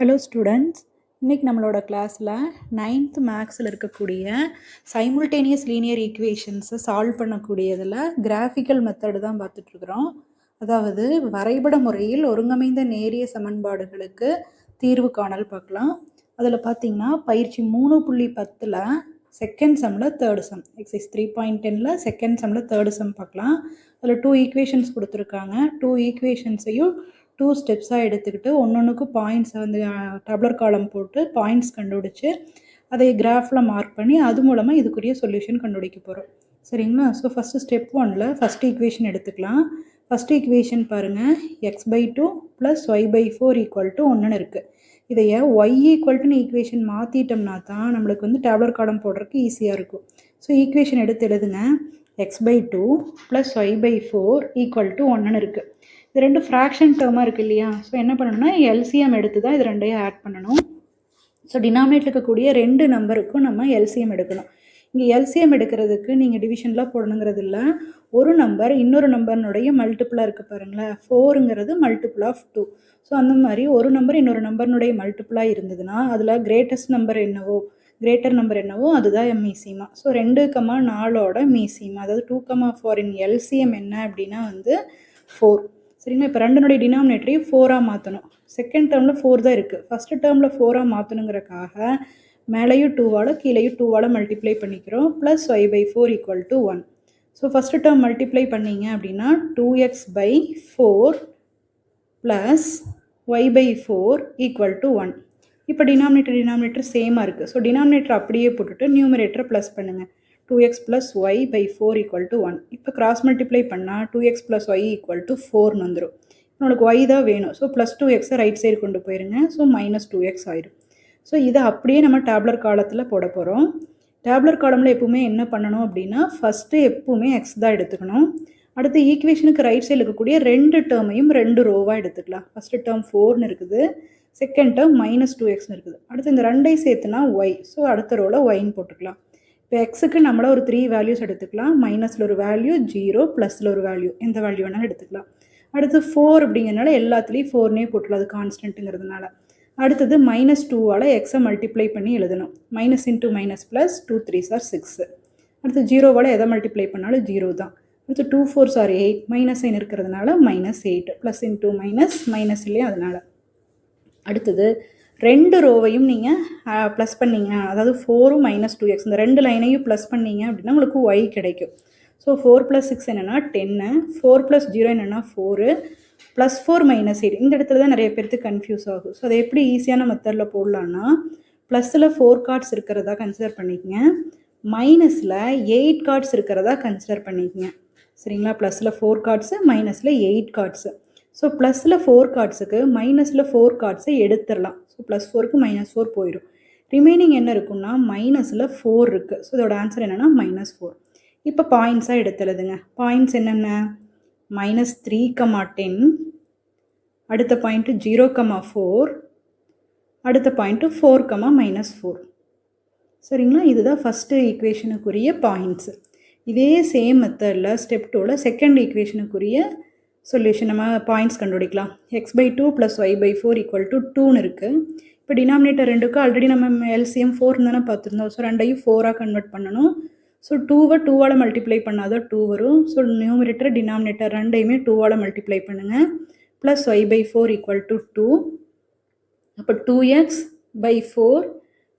Hello students இன்றைக்கி நம்மளோட கிளாஸில் நைன்த் மேக்ஸில் இருக்கக்கூடிய சைமுல்டேனியஸ் லீனியர் ஈக்குவேஷன்ஸை சால்வ் பண்ணக்கூடியதில் கிராஃபிக்கல் மெத்தடு தான் பார்த்துட்ருக்குறோம். அதாவது வரைபட முறையில் ஒருங்கமைந்த நேரிய சமன்பாடுகளுக்கு தீர்வு காணல் பார்க்கலாம். அதில் பார்த்தீங்கன்னா பயிற்சி மூணு புள்ளி பத்தில் செகண்ட் சம்மில் third sum exercise three point டெனில் செகண்ட் சம்மில் தேர்டு சம் பார்க்கலாம். அதில் டூ ஈக்குவேஷன்ஸ் கொடுத்துருக்காங்க. டூ ஈக்குவேஷன்ஸையும் டூ ஸ்டெப்ஸாக எடுத்துக்கிட்டு ஒன்று பாயிண்ட்ஸை வந்து டபுளர் காலம் போட்டு பாயிண்ட்ஸ் கண்டுபிடிச்சி அதை கிராஃபில் மார்க் பண்ணி அது மூலமாக இதுக்குரிய சொல்யூஷன் கண்டுபிடிக்க போகிறோம் சரிங்களா? ஸோ ஃபஸ்ட்டு ஸ்டெப் ஒனில் ஃபஸ்ட் ஈக்குவேஷன் எடுத்துக்கலாம். ஃபஸ்ட் ஈக்குவேஷன் பாருங்கள் X by two plus Y by four equal to ஒன்றுன்னு இருக்குது இதைய ஒய் ஈக்குவல் டுன்னு ஈக்குவேஷன் மாற்றிட்டோம்னா தான் நம்மளுக்கு வந்து டேப்லர் காலம் போடுறதுக்கு ஈஸியாக இருக்கும். ஸோ ஈக்குவேஷன் எடுத்து எழுதுங்க. X by two plus Y by four equal to ஒன்றுன்னு இருக்குது இது ரெண்டு ஃப்ராக்ஷன் டேர்மாக இருக்குது இல்லையா? ஸோ என்ன பண்ணணும்னா எல்சிஎம் எடுத்து தான் இது ரெண்டையும் ஆட் பண்ணணும். ஸோ டினாமினேட் இருக்கக்கூடிய ரெண்டு நம்பருக்கும் நம்ம எல்சிஎம் எடுக்கணும். இங்கே எல்சிஎம் எடுக்கிறதுக்கு நீங்கள் டிவிஷன்லாம் போடணுங்கிறது இல்லை. ஒரு நம்பர் இன்னொரு நம்பர்னுடைய மல்டிப்புளாக இருக்குது பாருங்களேன். ஃபோருங்கிறது மல்டிப்புள் ஆஃப் டூ ஸோ அந்த மாதிரி ஒரு நம்பர் இன்னொரு நம்பர்னுடைய மல்டிப்புளாக இருந்ததுன்னா அதில் கிரேட்டஸ்ட் நம்பர் என்னவோ கிரேட்டர் நம்பர் என்னவோ அதுதான் மீசிமா ஸோ ரெண்டு கமா நாலோட மீசிமா அதாவது டூ கமா ஃபோர் இன் எல்சிஎம் என்ன அப்படின்னா வந்து ஃபோர் சரிங்களா? இப்போ ரெண்டுனுடைய டினாமினேட்டரையும் ஃபோராக மாற்றணும் செகண்ட் டேர்மில் ஃபோர் தான் இருக்குது ஃபஸ்ட்டு டேர்மில் ஃபோராக மாற்றணுங்கிறக்காக மேலேயும் டூவால் கீழேயும் டூவால் மல்டிப்ளை பண்ணிக்கிறோம். Plus Y by four equal to one so first term multiply பண்ணிங்க அப்படின்னா two X by four plus Y by four equal to one இப்போ டினாமினேட்டர் டினாமினேட்டர் சேமாக இருக்குது ஸோ டினாமினேட்டர் அப்படியே போட்டுட்டு நியூமரேட்டரை ப்ளஸ் பண்ணுங்கள் two X plus Y by four equal to one இப்போ கிராஸ் மல்டிப்ளை பண்ணால் two X plus Y equal to ஃபோர்னு வந்துடும் நம்மளுக்கு ஒய் தான் வேணும். ஸோ ப்ளஸ் டூ எக்ஸை ரைட் சைடு கொண்டு போயிருங்க. ஸோ மைனஸ் டூ எக்ஸ் ஆயிடும் ஸோ இதை அப்படியே நம்ம டேப்லர் காலத்தில் போட போகிறோம் டேப்லர் காலமில் எப்பவுமே என்ன பண்ணணும் அப்படின்னா ஃபஸ்ட்டு எப்பவுமே எக்ஸ் தான் எடுத்துக்கணும். அடுத்து ஈக்குவேஷனுக்கு ரைட் சைடில் இருக்கக்கூடிய ரெண்டு டேர்மையும் ரெண்டு ரோவாக எடுத்துக்கலாம். ஃபஸ்ட்டு டேர்ம் ஃபோர்னு இருக்குது. செகண்ட் டேர்ம் மைனஸ் டூ எக்ஸ்னு இருக்குது. அடுத்து இந்த ரெண்டையும் சேர்த்துனா ஒய் ஸோ அடுத்த ரோவில் ஒயின்னு போட்டுக்கலாம். இப்போ எக்ஸுக்கு நம்மள ஒரு த்ரீ வேல்யூஸ் எடுத்துக்கலாம். மைனஸில் ஒரு வேல்யூ ஜீரோ ப்ளஸில் ஒரு வேல்யூ எந்த வேல்யூ வேணாலும் எடுத்துக்கலாம். அடுத்து ஃபோர் அப்படிங்கிறனால எல்லாத்துலேயும் ஃபோர்னே போட்டுக்கலாம். அது கான்ஸ்டன்ட்டுங்கிறதுனால அடுத்தது மைனஸ் டூவால் எக்ஸை மல்டிப்ளை பண்ணி எழுதணும். Minus into minus plus two three sir six அடுத்து ஜீரோவால் எதை மல்டிப்ளை பண்ணாலும் ஜீரோ தான். அடுத்து டூ ஃபோர் சார் எயிட் மைனஸ் சைன் இருக்கிறதுனால minus eight plus into minus minus இல்லையா அதனால். அடுத்தது ரெண்டு ரோவையும் நீங்கள் ப்ளஸ் பண்ணிங்க அதாவது ஃபோரும் மைனஸ் டூ எக்ஸ் இந்த ரெண்டு லைனையும் ப்ளஸ் பண்ணிங்க அப்படின்னா உங்களுக்கு ஒய் கிடைக்கும். ஸோ ஃபோர் ப்ளஸ் சிக்ஸ் என்னென்னா டென்னு ஃபோர் ப்ளஸ் ஜீரோ என்னென்னா four plus four minus eight இந்த இடத்துல தான் நிறைய பேருக்கு கன்ஃபியூஸ் ஆகும். ஸோ அதை எப்படி ஈஸியான மெத்தடில் போடலான்னா ப்ளஸில் ஃபோர் கார்ட்ஸ் இருக்கிறதா கன்சிடர் பண்ணிக்கங்க. மைனஸில் எயிட் கார்ட்ஸ் இருக்கிறதா கன்சிடர் பண்ணிக்கங்க. சரிங்களா? ப்ளஸில் ஃபோர் கார்ட்ஸு மைனஸில் எயிட் கார்ட்ஸு ஸோ ப்ளஸில் ஃபோர் கார்ட்ஸுக்கு மைனஸில் ஃபோர் கார்ட்ஸை எடுத்துடலாம். ஸோ ப்ளஸ் ஃபோருக்கு மைனஸ் ஃபோர் போயிடும் ரிமைனிங் என்ன இருக்குன்னா மைனஸில் ஃபோர் இருக்குது ஸோ இதோட ஆன்சர் என்னென்னா மைனஸ் ஃபோர் இப்போ பாயிண்ட்ஸாக எடுத்துலதுங்க பாயிண்ட்ஸ் என்னென்ன? மைனஸ் த்ரீ கமா டென் அடுத்த பாயிண்ட்டு ஜீரோ கமா ஃபோர் அடுத்த point four comma minus four சரிங்களா? இதுதான் ஃபஸ்ட்டு ஈக்குவேஷனுக்குரிய பாயிண்ட்ஸு இதே சேம் மெத்தடில் ஸ்டெப் டூவில் செகண்ட் ஈக்குவேஷனுக்குரிய சொல்யூஷன் நம்ம பாயிண்ட்ஸ் கண்டுபிடிக்கலாம். X by two plus Y by four equal to டூன்னு இருக்குது இப்போ டினாமினேட்டர் ரெண்டுக்கும் ஆல்ரெடி நம்ம எல்சிஎம் ஃபோர் தானே பார்த்துருந்தோம். ஸோ ரெண்டையும் ஃபோராக கன்வெர்ட் பண்ணணும். ஸோ டூவை டூவால் மல்டிப்ளை பண்ணாதான் டூ வரும். ஸோ நியூமினேட்டர் டினாமினேட்டர் ரெண்டையுமே டூவால் மல்டிப்ளை பண்ணுங்கள் plus Y by four equal to two அப்போ two X by four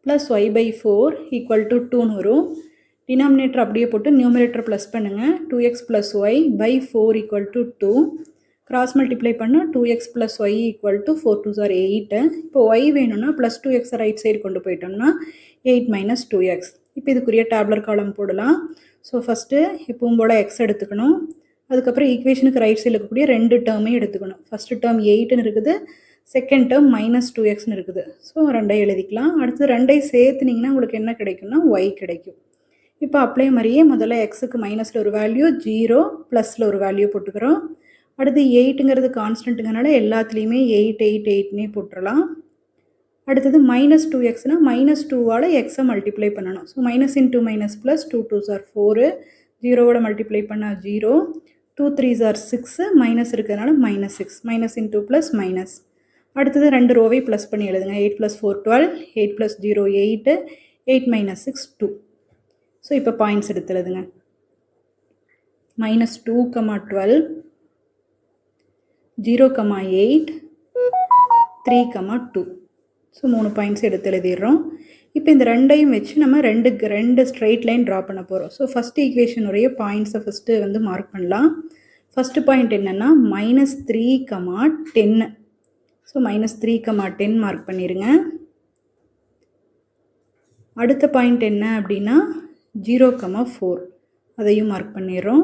plus Y by four equal to டூன்னு வரும். டினாமினேட்டர் அப்படியே போட்டு நியூமினேட்டர் ப்ளஸ் பண்ணுங்கள் two X plus Y by four equal to two cross multiply பண்ணால் two X plus Y equal to four two sir eight இப்போ Y வேணும்னா plus two X right side கொண்டு போயிட்டோம்னா எயிட் மைனஸ் டூ எக்ஸ் இப்போ இதுக்குரிய டேப்லர் காலம் போடலாம். So first எப்பவும் போல் எக்ஸ் எடுத்துக்கணும். அதுக்கப்புறம் ஈக்குவேஷனுக்கு ரைட் சைடில் இருக்கக்கூடிய ரெண்டு டேர்மையும் எடுத்துக்கணும். ஃபஸ்ட்டு டேர்ம் எயிட்டுன்னு இருக்குது. செகண்ட் டேர்ம் மைனஸ் டூ எக்ஸ்னு இருக்குது. ஸோ ரெண்டையும் எழுதிக்கலாம். அடுத்து ரெண்டையும் சேர்த்துனிங்கன்னா உங்களுக்கு என்ன கிடைக்கும்னா ஒய் கிடைக்கும். இப்போ அப்ளை மாதிரியே முதல்ல எக்ஸுக்கு மைனஸில் ஒரு வேல்யூ ஜீரோ ப்ளஸில் ஒரு வேல்யூ போட்டுக்கிறோம். அடுத்து எயிட்டுங்கிறது கான்ஸ்டன்ட்டுங்கிறனால எல்லாத்துலேயுமே எயிட் எயிட் எயிட்னே போட்டுடலாம் அடுத்தது மைனஸ் டூ எக்ஸ்னால் மைனஸ் டூவால் எக்ஸை மல்டிப்ளை பண்ணணும். So minus into minus plus two two sir four ஜீரோவோட மல்டிப்ளை பண்ணால் ஜீரோ டூ த்ரீ சார் சிக்ஸு மைனஸ் இருக்கிறதுனால minus six minus into plus minus அடுத்தது ரெண்டு ரோவை ப்ளஸ் பண்ணி எழுதுங்க. Eight plus four twelve eight plus zero eight eight minus six two so இப்போ பாயிண்ட்ஸ் எடுத்து எழுதுங்க minus two comma twelve zero comma eight three comma two so மூணு points எடுத்து எழுதிடுறோம். இப்போ இந்த ரெண்டையும் வச்சு நம்ம ரெண்டு ரெண்டு ஸ்ட்ரெயிட் லைன் ட்ரா பண்ண போகிறோம் ஸோ ஃபஸ்ட் ஈக்குவேஷனுடைய பாயிண்ட்ஸை ஃபஸ்ட்டு வந்து மார்க் பண்ணலாம். ஃபஸ்ட்டு பாயிண்ட் என்னென்னா மைனஸ் த்ரீ கமா டென்னு so minus three comma ten mark பண்ணிடுங்க. அடுத்த பாயிண்ட் என்ன அப்படின்னா ஜீரோ கமா ஃபோர். அதையும் மார்க் பண்ணிடுறோம்.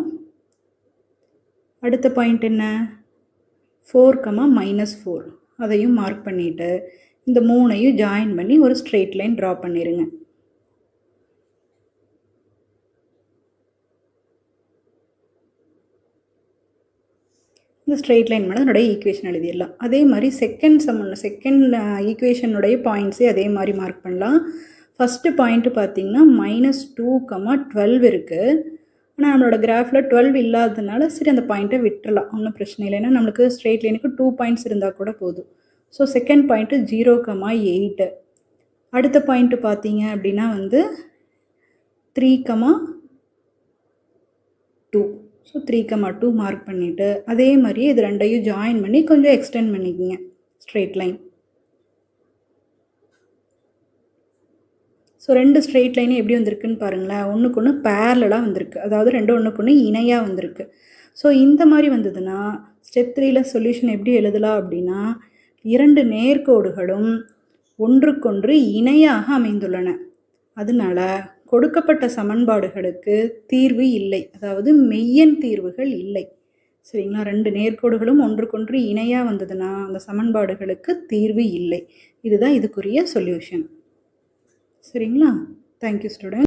அடுத்த பாயிண்ட் என்ன? ஃபோர் கமா மைனஸ் ஃபோர் அதையும் மார்க் பண்ணிவிட்டு இந்த மூணையும் ஜாயின் பண்ணி ஒரு ஸ்ட்ரெயிட் லைன் ட்ரா பண்ணிடுங்க இந்த ஸ்ட்ரெயிட் லைன் மேலே அதனுடைய ஈக்குவேஷன் எழுதிடலாம். அதே மாதிரி செகண்ட் சம் செகண்ட் ஈக்குவேஷனுடைய பாயிண்ட்ஸே அதே மாதிரி மார்க் பண்ணலாம். ஃபஸ்ட்டு பாயிண்ட்டு பார்த்தீங்கன்னா மைனஸ் டூ கமா டுவெல் இருக்குது ஆனால் நம்மளோட கிராஃபில் டுவெல் இல்லாததுனால சரி அந்த பாயிண்ட்டை விட்டுறலாம். ஒன்றும் பிரச்சனை இல்லை. ஏன்னா நம்மளுக்கு ஸ்ட்ரெயிட் லைனுக்கு டூ பாயிண்ட்ஸ் இருந்தால் கூட போதும். So second point zero comma eight அடுத்த பாயிண்ட்டு பார்த்தீங்க அப்படின்னா வந்து three comma two so three comma two mark பண்ணிவிட்டு அதே மாதிரியே இது ரெண்டையும் ஜாயின் பண்ணி கொஞ்சம் எக்ஸ்டெண்ட் பண்ணிக்கிங்க. ஸ்ட்ரெயிட் லைன் ஸோ ரெண்டு ஸ்ட்ரெயிட் லைனும் எப்படி வந்திருக்குன்னு பாருங்களேன். ஒன்றுக்கு ஒன்று பேரலாக வந்திருக்கு. அதாவது ரெண்டு ஒன்றுக்கு ஒன்று இணையாக வந்திருக்கு. ஸோ இந்த மாதிரி வந்ததுன்னா ஸ்டெப் த்ரீயில் சொல்யூஷன் எப்படி எழுதலாம் அப்படின்னா இரண்டு நேர்கோடுகளும் ஒன்றுக்கொன்று இணையாக அமைந்துள்ளன. அதனால கொடுக்கப்பட்ட சமன்பாடுகளுக்கு தீர்வு இல்லை. அதாவது மெய்யன் தீர்வுகள் இல்லை. சரிங்களா? ரெண்டு நேர்கோடுகளும் ஒன்றுக்கொன்று இணையாக வந்ததுன்னா அந்த சமன்பாடுகளுக்கு தீர்வு இல்லை. இதுதான் இதுக்குரிய சொல்யூஷன் சரிங்களா? Thank you student